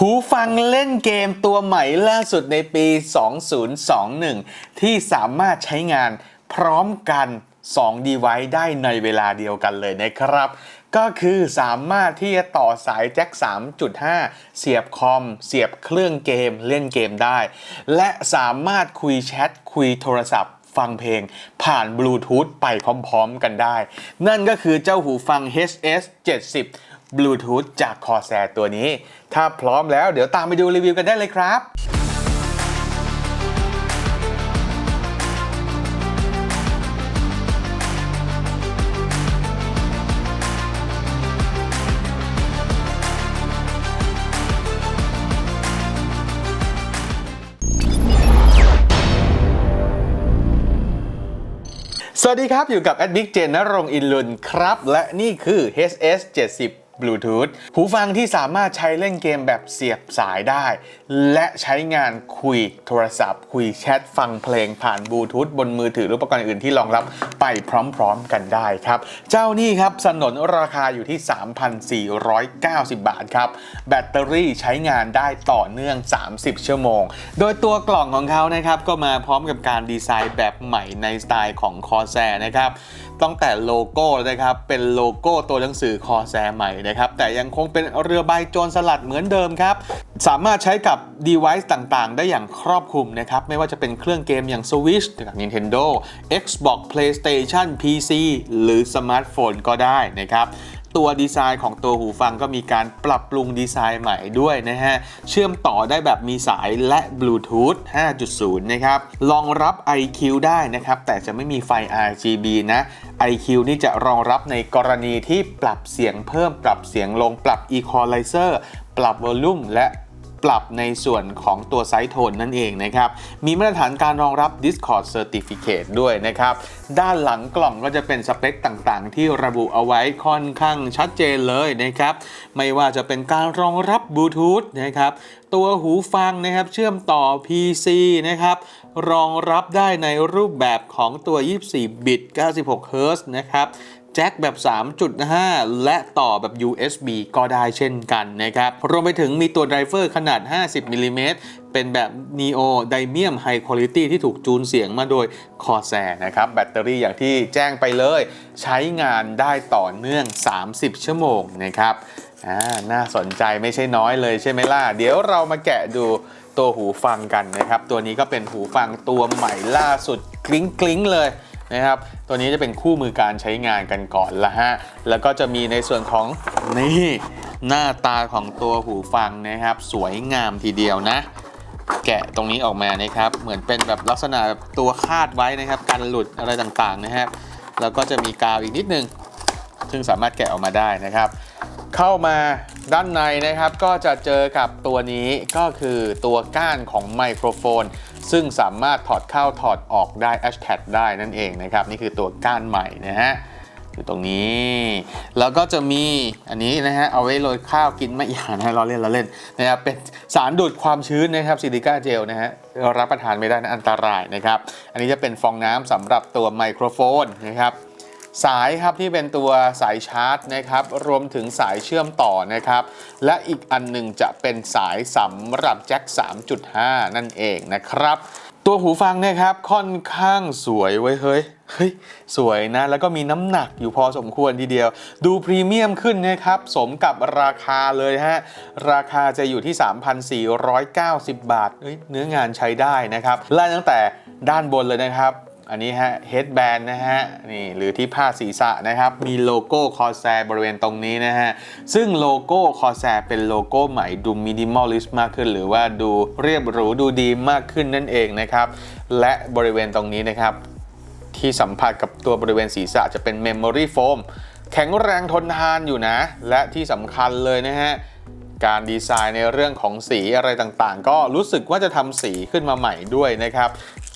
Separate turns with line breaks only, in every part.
หูฟังเล่นเกมตัวใหม่ล่าสุดในปี 2021 ที่สามารถใช้งานพร้อมกัน 2 device ได้ในเวลาเดียวกันเลยนะครับ ก็คือสามารถที่จะต่อสายแจ็ค 3.5 เสียบคอม เสียบเครื่องเกมเล่นเกมได้ และสามารถคุยแชท คุยโทรศัพท์ฟังเพลงผ่านบลูทูธไปพร้อมๆกันได้ นั่นก็คือเจ้าหูฟัง HS 70 บลูทูธจาก Corsair ตัวนี้ ถ้าพร้อมแล้วเดี๋ยวตามไปดูรีวิวกันได้เลยครับสวัสดีครับ อยู่กับแอดบิ๊กเจนนรงอินลุนครับ และนี่คือ HS 70 Bluetooth หูฟังที่สามารถใช้เล่นเกมแบบเสียบสายได้ และใช้งานคุยโทรศัพท์ คุยแชทฟังเพลงผ่านบลูทูธบนมือถือหรืออุปกรณ์อื่นที่รองรับไปพร้อมๆกันได้ครับ เจ้านี่ครับสนนราคาอยู่ที่ 3,490 บาทครับ แบตเตอรี่ใช้งานได้ต่อเนื่อง 30 ชั่วโมง โดยตัวกล่องของเขานะครับก็มาพร้อมกับการดีไซน์แบบใหม่ในสไตล์ของ Corsair นะครับ ตั้งแต่โลโก้นะครับเป็นโลโก้ตัวหนังสือคอแซใหม่นะครับแต่ยังคงเป็นเรือใบโจรสลัดเหมือนเดิมครับสามารถใช้กับ device ต่างๆ ได้อย่างครอบคลุมนะครับไม่ว่าจะเป็นเครื่องเกมอย่าง Switch จาก Nintendo Xbox PlayStation PC หรือสมาร์ทโฟนก็ได้นะครับ ตัวดีไซน์ของตัวหูฟังก็มีการปรับปรุงดีไซน์ใหม่ด้วยนะฮะ เชื่อมต่อได้แบบมีสายและบลูทูธ 5.0 นะครับรองรับ IQ ได้นะครับ แต่จะไม่มีไฟ RGB นะ IQ นี่จะรองรับในกรณีที่ปรับเสียงเพิ่ม ปรับเสียงลง ปรับ Equalizer ปรับ Volume และ ปรับในส่วนของตัวไซส์โทนนั่นเองนะครับ มีมาตรฐานการรองรับ Discord Certificate ด้วยนะครับ ด้านหลังกล่องก็จะเป็นสเปคต่างๆ ที่ระบุเอาไว้ค่อนข้างชัดเจนเลยนะครับ ไม่ว่าจะเป็นการรองรับบลูทูธนะครับตัวหูฟังนะครับเชื่อมต่อ PC นะครับรองรับได้ในรูปแบบของตัว 24 บิต 96 Hz นะครับ จ็คแบบ 3.5 และต่อแบบ USB ก็ได้เช่นกันนะครับ รวมไปถึงมีตัวไดรเวอร์ขนาด 50มิลลิเมตรเป็นแบบ Neo d y m i u m High Quality ที่ถูกจูนเสียงมาโดย Corsair นะครับ แบตเตอรี่อย่างที่แจ้งไปเลย ใช้งานได้ต่อเนื่อง 30 ชั่วโมงนะครับน่าสนใจไม่ใช่น้อยเลยใช่ไหมล่ะ เดี๋ยวเรามาแกะดูตัวหูฟังกันนะครับ ตัวนี้ก็เป็นหูฟังตัวใหม่ล่าสุดกลิ้งกลิ้งๆเลย นะครับ ตัวนี้จะเป็นคู่มือการใช้งานกันก่อนละฮะ แล้วก็จะมีในส่วนของนี่หน้าตาของตัวหูฟังนะครับ สวยงามทีเดียวนะ แกะตรงนี้ออกมานะครับ เหมือนเป็นแบบลักษณะแบบตัวคาดไว้นะครับกันหลุดอะไรต่างๆนะครับ แล้วก็จะมีกาวอีกนิดนึง ซึ่งสามารถแกะออกมาได้นะครับ เข้ามาด้านในนะครับ ก็จะเจอกับตัวนี้ก็คือตัวก้านของไมโครโฟน ซึ่งสามารถถอดเข้าถอดออกได้ a s h t a g ได้นั่นเองนะครับ นี่คือตัวก้านใหม่นะฮะอยู่ตรงนี้ แล้วก็จะมีอันนี้นะฮะเอาไว้โรยข้าวกินไม่อย่านะเราเล่นเราเล่นนะครับเป็นสารดูดความชื้นนะครับซิลิก้าเจลนะฮะรับประทานไม่ได้นะอันตรายนะครับ อันนี้จะเป็นฟองน้ำสำหรับตัวไมโครโฟนนะครับ สายครับที่เป็นตัวสายชาร์จนะครับ รวมถึงสายเชื่อมต่อนะครับ และอีกอันหนึ่งจะเป็นสายสำหรับแจ็ค 3.5 นั่นเองนะครับ ตัวหูฟังเนะครับค่อนข้างสวยไว้เฮ้ยเฮ้ยสวยนะ แล้วก็มีน้ำหนักอยู่พอสมควรทีเดียว ดูพรีเมียมขึ้นนะครับ สมกับราคาเลยฮะ ราคาจะอยู่ที่ 3,490 บาทเอ้ยเนื้องานใช้ได้นะครับไล่ตั้งแต่ด้านบนเลยนะครับ อันนี้ฮะ headband นะฮะนี่หรือที่ผ้าศีรษะนะครับ มีโลโก้ Corsair บริเวณตรงนี้นะฮะ ซึ่งโลโก้ Corsair เป็นโลโก้ใหม่ดู minimalist มากขึ้น หรือว่าดูเรียบหรูดูดีมากขึ้นนั่นเองนะครับ และบริเวณตรงนี้นะครับ ที่สัมผัสกับตัวบริเวณศีรษะจะเป็น Memory Foam แข็งแรงทนทานอยู่นะ และที่สำคัญเลยนะฮะการดีไซน์ในเรื่องของสีอะไรต่างๆ ก็รู้สึกว่าจะทำสีขึ้นมาใหม่ด้วยนะครับ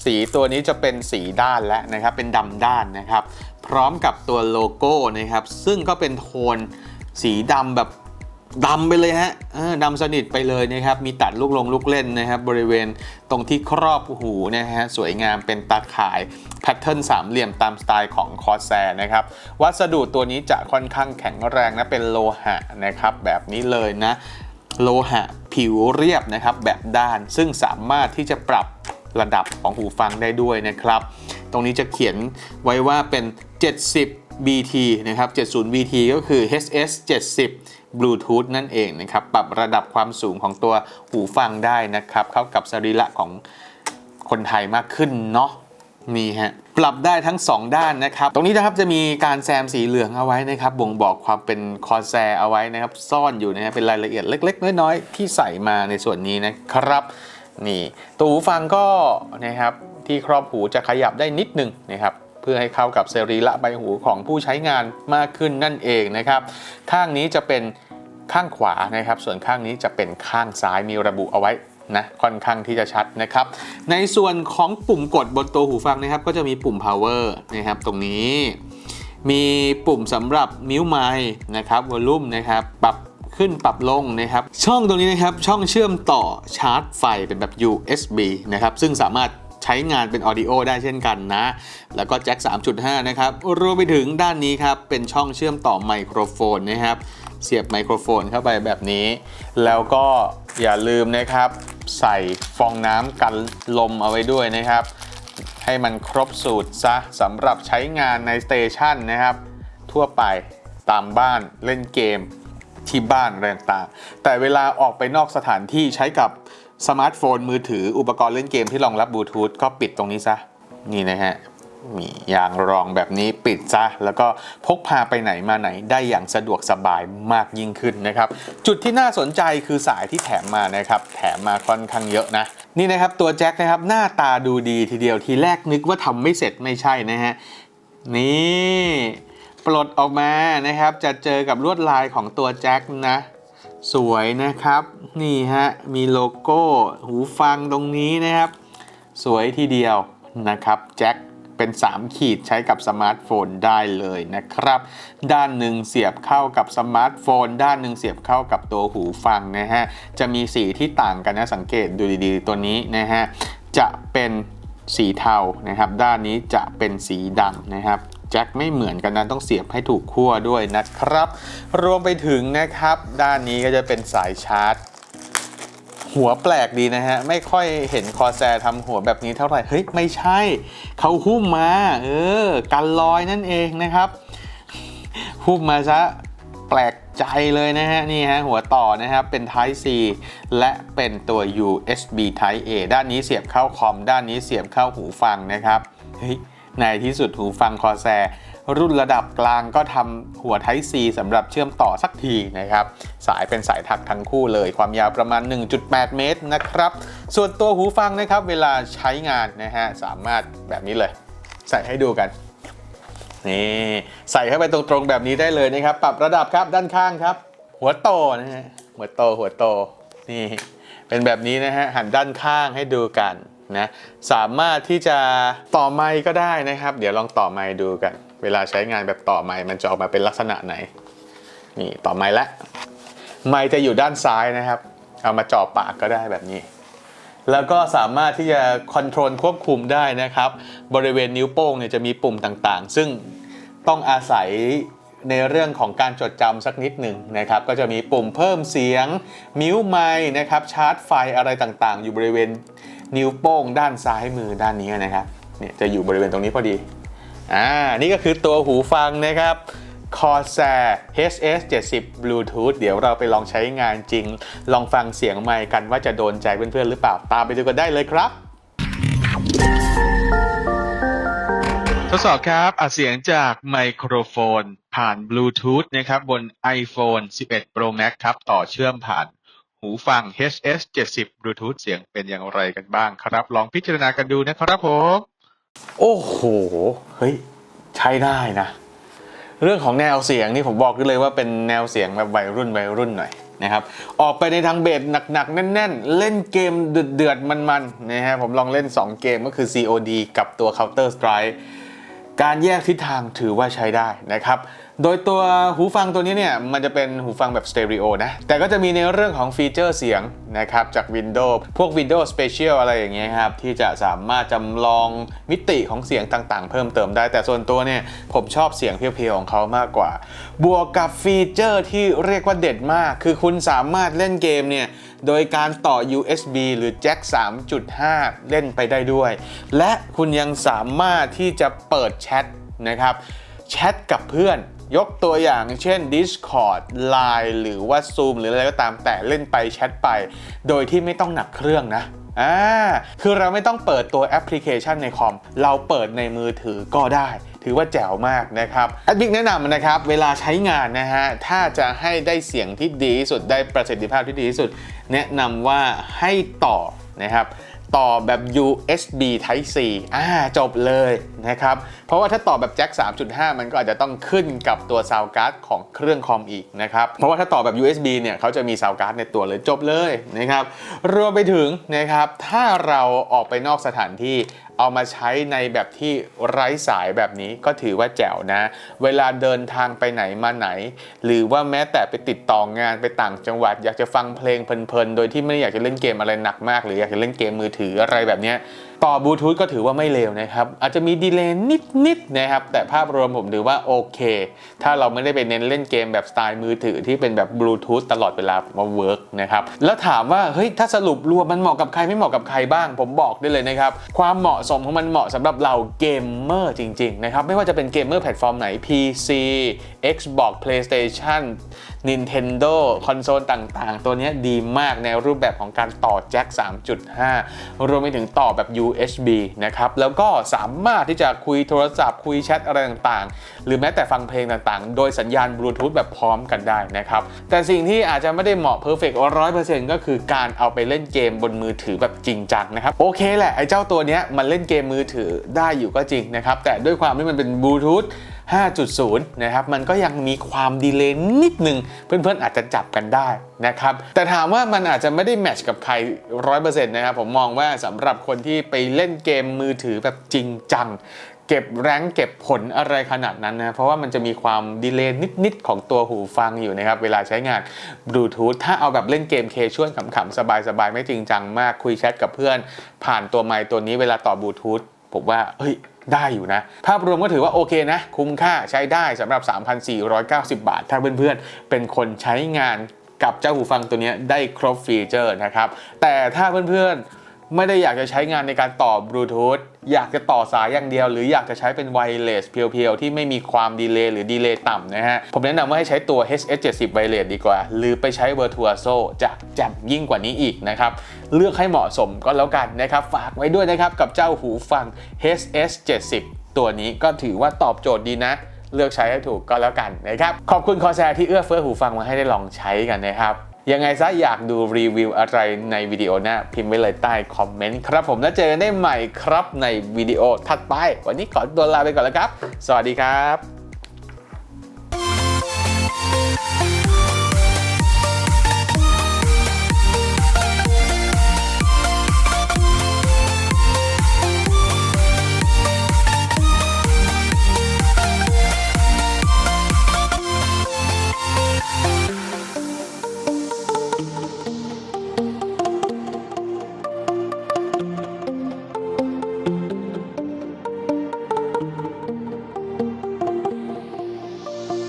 สีตัวนี้จะเป็นสีด้านและนะครับ เป็นดำด้านนะครับ พร้อมกับตัวโลโก้นะครับ ซึ่งก็เป็นโทนสีดำแบบดำไปเลยฮะดำสนิทไปเลยนะครับ มีตัดลูกลงลูกเล่นนะครับ บริเวณตรงที่ครอบหูนะฮะ สวยงามเป็นตาข่ายแพทเทิร์นสามเหลี่ยมตามสไตล์ของคอ s แซนะครับ วัสดุตัวนี้จะค่อนข้างแข็งแรงนะ เป็นโลหะนะครับ แบบนี้เลยนะ โลหะผิวเรียบนะครับ แบบด้าน ซึ่งสามารถที่จะปรับ ระดับของหูฟังได้ด้วยนะครับ ตรงนี้จะเขียนไว้ว่าเป็น 70 BT นะครับ 70 BT ก็คือ HS 70 Bluetooth นั่นเองนะครับ ปรับระดับความสูงของตัวหูฟังได้นะครับ เข้ากับสรีระของคนไทยมากขึ้นเนาะนี่ฮะปรับได้ทั้ง 2 ด้านนะครับ ตรงนี้นะครับจะมีการแซมสีเหลืองเอาไว้นะครับบ่งบอกความเป็นคอแซเอาไว้นะครับ ซ่อนอยู่นะฮะเป็นรายละเอียดเล็ก ๆ น้อยๆที่ใส่มาในส่วนนี้นะครับ นี่ตัวหูฟังก็นะครับที่ครอบหูจะขยับได้นิดหนึ่งนะครับเพื่อให้เข้ากับสรีระใบหูของผู้ใช้งานมากขึ้นนั่นเองนะครับข้างนี้จะเป็นข้างขวานะครับ ส่วนข้างนี้จะเป็นข้างซ้ายมีระบุเอาไว้นะค่อนข้างที่จะชัดนะครับ ในส่วนของปุ่มกดบนตัวหูฟังนะครับ ก็จะมีปุ่ม power นะครับ ตรงนี้ มีปุ่มสำหรับนิ้วไม้นะครับวอลลุ่มนะครับ ปรับ ขึ้นปรับลงนะครับ ช่องตรงนี้นะครับ ช่องเชื่อมต่อชาร์จไฟเป็นแบบ USB นะครับ ซึ่งสามารถใช้งานเป็นออดิโอได้เช่นกันนะ แล้วก็แจ็ค 3.5 นะครับ รวมไปถึงด้านนี้ครับ เป็นช่องเชื่อมต่อไมโครโฟนนะครับ เสียบไมโครโฟนเข้าไปแบบนี้ แล้วก็อย่าลืมนะครับ ใส่ฟองน้ำกันลมเอาไว้ด้วยนะครับ ให้มันครบสูตรซะสำหรับใช้งานในสเตชันนะครับ ทั่วไปตามบ้านเล่นเกม ที่บ้านอะไรต่าง แต่เวลาออกไปนอกสถานที่ใช้กับสมาร์ทโฟนมือถืออุปกรณ์เล่นเกมที่รองรับบลูทูธก็ปิดตรงนี้ซะ นี่นะฮะ มียางรองแบบนี้ปิดซะ แล้วก็พกพาไปไหนมาไหนได้อย่างสะดวกสบายมากยิ่งขึ้นนะครับ จุดที่น่าสนใจคือสายที่แถมมานะครับ แถมมาค่อนข้างเยอะนะนี่นะครับตัวแจ็คนะครับหน้าตาดูดีทีเดียวทีแรกนึกว่าทำไม่เสร็จไม่ใช่นะฮะนี่ ปลดออกมานะครับ จะเจอกับลวดลายของตัวแจ็คนะ สวยนะครับ นี่ฮะ มีโลโก้หูฟังตรงนี้นะครับ สวยทีเดียวนะครับแจ็คเป็น 3 ขีดใช้กับสมาร์ทโฟนได้เลยนะครับ ด้านหนึ่งเสียบเข้ากับสมาร์ทโฟน ด้านหนึ่งเสียบเข้ากับตัวหูฟังนะฮะ จะมีสีที่ต่างกันนะ สังเกตดูดีๆ ตัวนี้นะฮะ จะเป็นสีเทานะครับ ด้านนี้จะเป็นสีดำนะครับ แจ็คไม่เหมือนกันนะต้องเสียบให้ถูกขั้วด้วยนะครับ รวมไปถึงนะครับ ด้านนี้ก็จะเป็นสายชาร์จ หัวแปลกดีนะฮะ ไม่ค่อยเห็นคอแซทำหัวแบบนี้เท่าไหร่ เฮ้ย ไม่ใช่ เขาหุ้มมา เออ กันลอยนั่นเองนะครับ หุ้มมาซะแปลกใจเลยนะฮะ นี่ฮะ หัวต่อนะครับ เป็น Type C และเป็นตัว USB Type A ด้านนี้เสียบเข้าคอม ด้านนี้เสียบเข้าหูฟังนะครับ เฮ้ย ในที่สุดหูฟังคอแซรุ่นระดับกลางก็ทำหัว Type C สำหรับเชื่อมต่อสักทีนะครับ สายเป็นสายถักทั้งคู่เลย ความยาวประมาณ 1.8 เมตรนะครับ ส่วนตัวหูฟังนะครับ เวลาใช้งานนะฮะ สามารถแบบนี้เลย ใส่ให้ดูกัน นี่ ใส่เข้าไปตรงๆแบบนี้ได้เลยนะครับ ปรับระดับครับด้านข้างครับ หัวโตนะฮะ หัวโตหัวโต นี่ เป็นแบบนี้นะฮะ หันด้านข้างให้ดูกัน นะสามารถที่จะต่อไมค์ก็ได้นะครับ เดี๋ยวลองต่อไมค์ดูกัน เวลาใช้งานแบบต่อไมค์มันจะออกมาเป็นลักษณะไหนนี่ต่อไมค์ละไมค์จะอยู่ด้านซ้ายนะครับ เอามาจ่อปากก็ได้แบบนี้แล้วก็สามารถที่จะคอนโทรลควบคุมได้นะครับ บริเวณนิ้วโป้งเนี่ยจะมีปุ่มต่างๆ ซึ่งต้องอาศัยในเรื่องของการจดจำสักนิดหนึ่งนะครับ ก็จะมีปุ่มเพิ่มเสียง มิวไมค์นะครับ ชาร์จไฟอะไรต่างๆ อยู่บริเวณ นิ้วโป้งด้านซ้ายมือด้านนี้นะครับเนี่ยจะอยู่บริเวณตรงนี้พอดีอ่านี่ก็คือตัวหูฟังนะครับ Corsair HS 70 Bluetooth เดี๋ยวเราไปลองใช้งานจริง ลองฟังเสียงไมค์กันว่าจะโดนใจเพื่อนๆหรือเปล่า ตามไปดูกันได้เลยครับ ทดสอบครับอัดเสียงจากไมโครโฟน ผ่านบลูทูธนะครับบน iPhone 11 Pro Max ครับ ต่อเชื่อมผ่าน หูฟัง HS 70 Bluetooth เสียงเป็นอย่างไรกันบ้างครับ ลองพิจารณากันดูนะครับผม โอ้โห เฮ้ย ใช้ได้นะ เรื่องของแนวเสียงนี่ผมบอกได้เลยว่าเป็นแนวเสียงแบบวัยรุ่นวัยรุ่นหน่อยนะครับ ออกไปในทางเบสหนักๆ แน่นๆ เล่นเกมเดือดๆ มันๆ นะฮะ ผมลองเล่น 2 เกมก็คือ COD กับตัว Counter Strike การแยกทิศทางถือว่าใช้ได้นะครับ โดยตัวหูฟังตัวนี้เนี่ยมันจะเป็นหูฟังแบบสเตอริโอนะ แต่ก็จะมีในเรื่องของฟีเจอร์เสียงนะครับจาก Windows พวก Windows Special อะไรอย่างเงี้ยครับ ที่จะสามารถจำลองมิติของเสียงต่างๆ เพิ่มเติมได้ แต่ส่วนตัวเนี่ยผมชอบเสียงเพียวๆของเขามากกว่า บวกกับฟีเจอร์ที่เรียกว่าเด็ดมาก คือคุณสามารถเล่นเกมเนี่ยโดยการต่อ USB หรือ Jack 3.5 เล่นไปได้ด้วย และคุณยังสามารถที่จะเปิดแชทนะครับแชทกับเพื่อน ยกตัวอย่างเช่น Discord Line หรือว่า Zoom หรืออะไรก็ตามแต่เล่นไปแชทไป โดยที่ไม่ต้องหนักเครื่องนะอ่าคือเราไม่ต้องเปิดตัวแอปพลิเคชันในคอม เราเปิดในมือถือก็ได้ ถือว่าแจ๋วมากนะครับแอดบิกแนะนำนะครับ เวลาใช้งานนะฮะ ถ้าจะให้ได้เสียงที่ดีที่สุดได้ประสิทธิภาพที่ดีที่สุด แนะนำว่าให้ต่อนะครับ ต่อแบบ USB Type C อ่าจบเลยนะครับ เพราะว่าถ้าต่อแบบแจ็ค 3.5 มันก็อาจจะต้องขึ้นกับตัวซาวการ์ดของเครื่องคอมอีกนะครับ เพราะว่าถ้าต่อแบบ USB เนี่ยเขาจะมีซาวการ์ดในตัวเลยจบเลยนะครับ รวมไปถึงนะครับ ถ้าเราออกไปนอกสถานที่ เอามาใช้ในแบบที่ไร้สายแบบนี้ก็ถือว่าแจ๋วนะ เวลาเดินทางไปไหนมาไหน หรือว่าแม้แต่ไปติดต่องานไปต่างจังหวัด อยากจะฟังเพลงเพลินๆ โดยที่ไม่ได้อยากจะเล่นเกมอะไรหนักมาก หรืออยากจะเล่นเกมมือถืออะไรแบบนี้ ต่อบลูทูธก็ถือว่าไม่เลวนะครับ อาจจะมีดีเลย์นิดๆนะครับ แต่ภาพรวมผมถือว่าโอเค ถ้าเราไม่ได้ไปเน้นเล่นเกมแบบสไตล์มือถือที่เป็นแบบบลูทูธตลอดเวลามาเวิร์กนะครับ แล้วถามว่าเฮ้ยถ้าสรุปรวมมันเหมาะกับใครไม่เหมาะกับใครบ้าง ผมบอกได้เลยนะครับ ความเหมาะสมของมันเหมาะสำหรับเราเกมเมอร์จริงๆนะครับไม่ว่าจะเป็นเกมเมอร์แพลตฟอร์มไหน PC Xbox PlayStation Nintendo คอนโซลต่างๆ ตัวนี้ดีมากในรูปแบบของการต่อแจ็ค 3.5 รวมไปถึงต่อแบบ USB นะครับ แล้วก็สามารถที่จะคุยโทรศัพท์ คุยแชทอะไรต่างๆ หรือแม้แต่ฟังเพลงต่างๆ โดยสัญญาณบลูทูธแบบพร้อมกันได้นะครับ แต่สิ่งที่อาจจะไม่ได้เหมาะเพอร์เฟกต์ร้อยเปอร์เซ็นต์ก็คือการเอาไปเล่นเกมบนมือถือแบบจริงจังนะครับ โอเคแหละ ไอ้เจ้าตัวนี้มันเล่นเกมมือถือได้อยู่ก็จริงนะครับ แต่ด้วยความที่มันเป็นบลูทูธ 5.0 นะครับ มันก็ยังมีความดีเลย์นิดหนึ่งเพื่อนๆอาจจะจับกันได้นะครับ แต่ถามว่ามันอาจจะไม่ได้แมทช์กับใคร 100%นะครับ ผมมองว่าสำหรับคนที่ไปเล่นเกมมือถือแบบจริงจังเก็บแรงเก็บผลอะไรขนาดนั้นนะ เพราะว่ามันจะมีความดีเลย์นิด ๆ ของตัวหูฟังอยู่นะครับ เวลาใช้งานบลูทูธถ้าเอาแบบเล่นเกมเคชวลขำ ๆ สบาย ๆ ไม่จริงจังมากคุยแชทกับเพื่อน ผ่านตัวไมค์ตัวนี้เวลาต่อบลูทูธผมว่าเฮ้ย ได้อยู่นะ ภาพรวมก็ถือว่าโอเคนะ คุ้มค่าใช้ได้สำหรับ 3,490 บาท ถ้าเพื่อนๆเป็นคนใช้งานกับเจ้าหูฟังตัวนี้ได้ครบฟีเจอร์นะครับ แต่ถ้าเพื่อนๆไม่ได้อยากจะใช้งานในการต่อบลูทูธ อยากจะต่อสายอย่างเดียว หรืออยากจะใช้เป็นไวเลสเพียวๆ ที่ไม่มีความดีเลย์หรือดีเลย์ต่ำนะฮะ ผมแนะนำว่าให้ใช้ตัว HS70 Wireless ดีกว่า หรือไปใช้ Virtuoso จะแจ่มยิ่งกว่านี้อีกนะครับ เลือกให้เหมาะสมก็แล้วกันนะครับ ฝากไว้ด้วยนะครับกับเจ้าหูฟัง HS70 ตัวนี้ก็ถือว่าตอบโจทย์ดีนะเลือกใช้ให้ถูกก็แล้วกันนะครับ ขอบคุณคอแซที่เอื้อเฟื้อหูฟังมาให้ได้ลองใช้กันนะครับ ยังไงซะอยากดูรีวิวอะไรในวิดีโอหน้าพิมพ์ไว้เลยใต้คอมเมนต์ครับผมแล้วเจอกันได้ใหม่ครับในวิดีโอถัดไป วันนี้ขอตัวลาไปก่อนแล้วครับ สวัสดีครับ